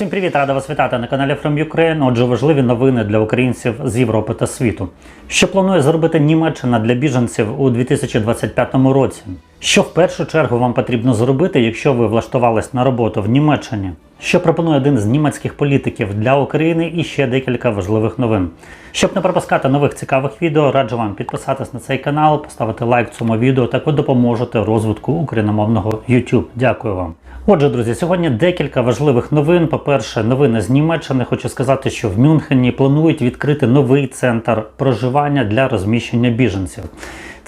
Всім привіт, рада вас вітати на каналі From Ukraine. Отже, важливі новини для українців з Європи та світу. Що планує зробити Німеччина для біженців у 2025 році? Що в першу чергу вам потрібно зробити, якщо ви влаштувались на роботу в Німеччині? Що пропонує один з німецьких політиків для України і ще декілька важливих новин. Щоб не пропускати нових цікавих відео, раджу вам підписатись на цей канал, поставити лайк цьому відео, так ви допоможете розвитку україномовного YouTube. Дякую вам. Отже, друзі, сьогодні декілька важливих новин. По-перше, новини з Німеччини. Хочу сказати, що в Мюнхені планують відкрити новий центр проживання для розміщення біженців.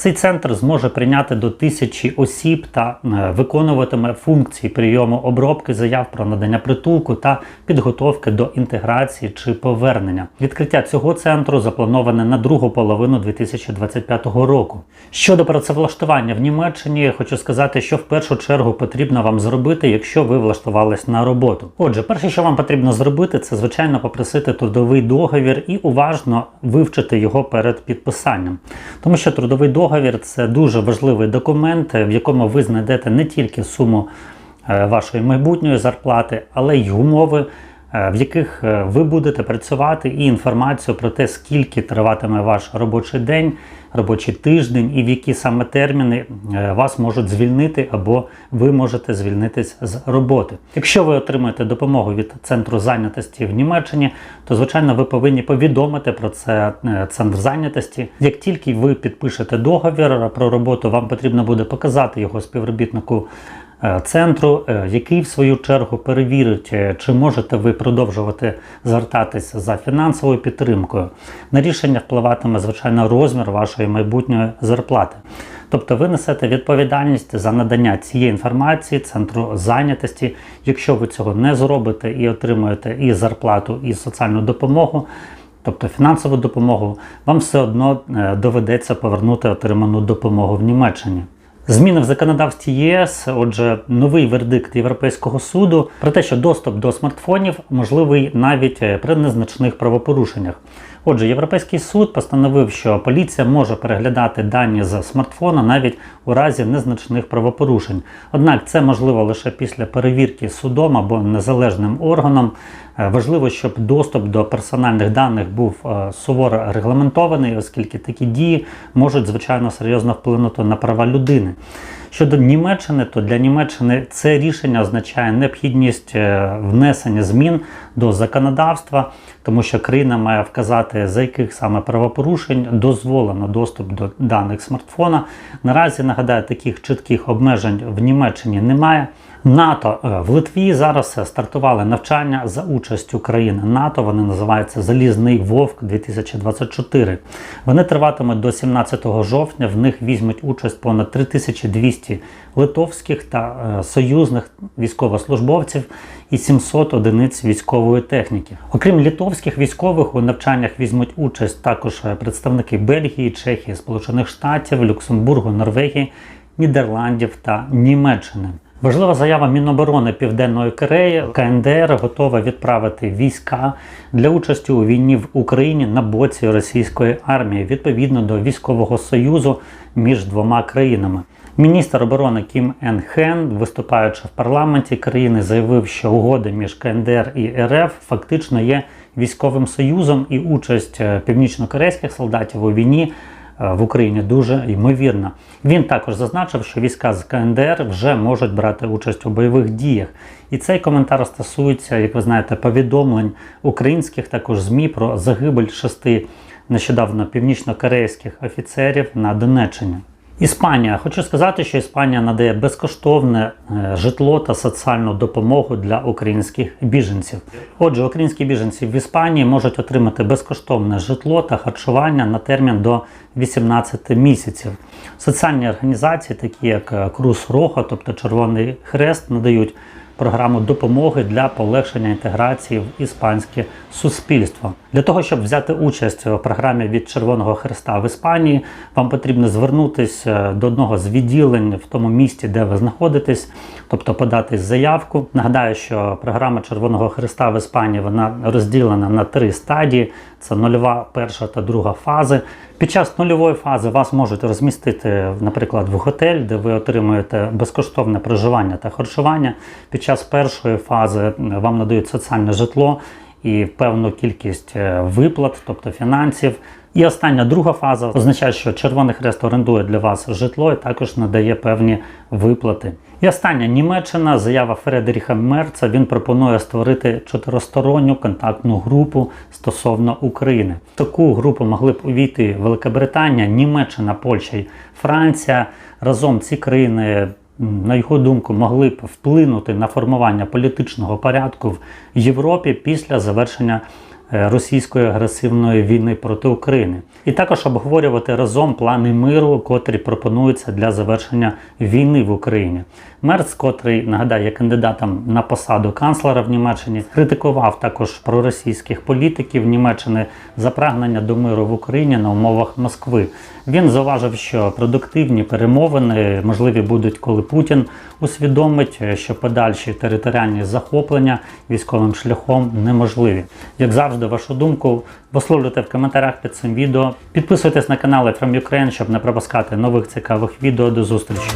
Цей центр зможе прийняти до тисячі осіб та е, виконуватиме функції прийому обробки заяв про надання притулку та підготовки до інтеграції чи повернення. Відкриття цього центру заплановане на другу половину 2025 року. Щодо працевлаштування в Німеччині, хочу сказати, що в першу чергу потрібно вам зробити, якщо ви влаштувались на роботу. Отже, перше, що вам потрібно зробити, це звичайно попросити трудовий договір і уважно вивчити його перед підписанням, тому що трудовий договір це дуже важливий документ, в якому ви знайдете не тільки суму е, вашої майбутньої зарплати, але й умови, в яких е, ви будете працювати, і інформацію про те, скільки триватиме ваш робочий день, робочий тиждень, і в які саме терміни вас можуть звільнити або ви можете звільнитись з роботи. Якщо ви отримаєте допомогу від центру зайнятості в Німеччині, то звичайно ви повинні повідомити про це центр зайнятості. Як тільки ви підпишете договір про роботу, вам потрібно буде показати його співробітнику центру, е, який в свою чергу перевірить, е, чи можете ви продовжувати звертатися за фінансовою підтримкою. На рішення впливатиме звичайно розмір вашої майбутньої зарплати. Тобто ви несете відповідальність за надання цієї інформації центру зайнятості. Якщо ви цього не зробите і отримуєте і зарплату, і соціальну допомогу. Тобто фінансову допомогу, вам все одно е, доведеться повернути отриману допомогу в Німеччині. Зміни в законодавстві ЄС, отже, новий вердикт Європейського суду про те, що доступ до смартфонів можливий навіть при незначних правопорушеннях. Отже, Європейський суд постановив, що поліція може переглядати дані з смартфона навіть у разі незначних правопорушень. Однак це можливо лише після перевірки судом або незалежним органом. Важливо, щоб доступ до персональних даних був суворо регламентований, оскільки такі дії можуть звичайно серйозно вплинути на права людини. Щодо Німеччини, то для Німеччини це рішення означає необхідність внесення змін до законодавства, тому що країна має вказати, за яких саме правопорушень дозволено доступ до даних смартфона. Наразі нагадаю, таких чітких обмежень в Німеччині немає. НАТО в Литві зараз стартували навчання за участю країн НАТО. Вони називаються Залізний Вовк 2024. Вони триватимуть до 17 жовтня. В них візьмуть участь понад 3200 литовських та союзних військовослужбовців і 700 одиниць військової техніки. Окрім литовських військових, у навчаннях візьмуть участь також представники Бельгії, Чехії, Сполучених Штатів, Люксембургу, Норвегії, Нідерландів та Німеччини. Важлива заява Міноборони Південної Кореї КНДР готова відправити війська для участі у війні в Україні на боці російської армії відповідно до військового союзу між двома країнами. Міністр оборони Кім Ен Хен, виступаючи в парламенті країни, заявив, що угоди між КНДР і РФ фактично є військовим союзом, і участь північно-корейських солдатів у війні в Україні дуже ймовірна. Він також зазначив, що війська з КНДР вже можуть брати участь у бойових діях. І цей коментар стосується, як ви знаєте, повідомлень українських також ЗМІ про загибель шести нещодавно північно-корейських офіцерів на Донеччині. Іспанія. Хочу сказати, що Іспанія надає безкоштовне житло та соціальну допомогу для українських біженців. Отже, українські біженці в Іспанії можуть отримати безкоштовне житло та харчування на термін до 18 місяців. Соціальні організації, такі як Крус Рохо, тобто Червоний Хрест, надають програму допомоги для полегшення інтеграції в іспанське суспільство. Для того, щоб взяти участь у програмі від Червоного Христа в Іспанії, вам потрібно звернутися до одного з відділень в тому місті, де ви знаходитесь, тобто подати заявку. Нагадаю, що програма Червоного Христа в Іспанії вона розділена на три стадії: це нульова, перша та друга фази. Під час нульової фази вас можуть розмістити, наприклад, в готель, де ви отримуєте безкоштовне проживання та харчування. Під час першої фази вам надають соціальне житло і певну кількість е, виплат, тобто фінансів. І остання друга фаза означає, що Червоний Хрест орендує для вас житло і також надає певні виплати. І остання Німеччина, заява Фредеріха Мерца. Він пропонує створити чотиристоронню контактну групу стосовно України. В таку групу могли б увійти Велика Німеччина, Польща і Франція. Разом ці країни на його думку, могли б вплинути на формування політичного порядку в Європі після завершення російської агресивної війни проти України, і також обговорювати разом плани миру, котрі пропонуються для завершення війни в Україні. Мерц, котрий нагадаю, є кандидатом на посаду канцлера в Німеччині, критикував також проросійських політиків Німеччини за прагнення до миру в Україні на умовах Москви. Він зауважив, що продуктивні перемовини можливі будуть, коли Путін усвідомить, що подальші територіальні захоплення військовим шляхом неможливі. Як завжди, вашу думку висловлюйте в коментарях під цим відео. Підписуйтесь на канал From Ukraine, щоб не пропускати нових цікавих відео. До зустрічі!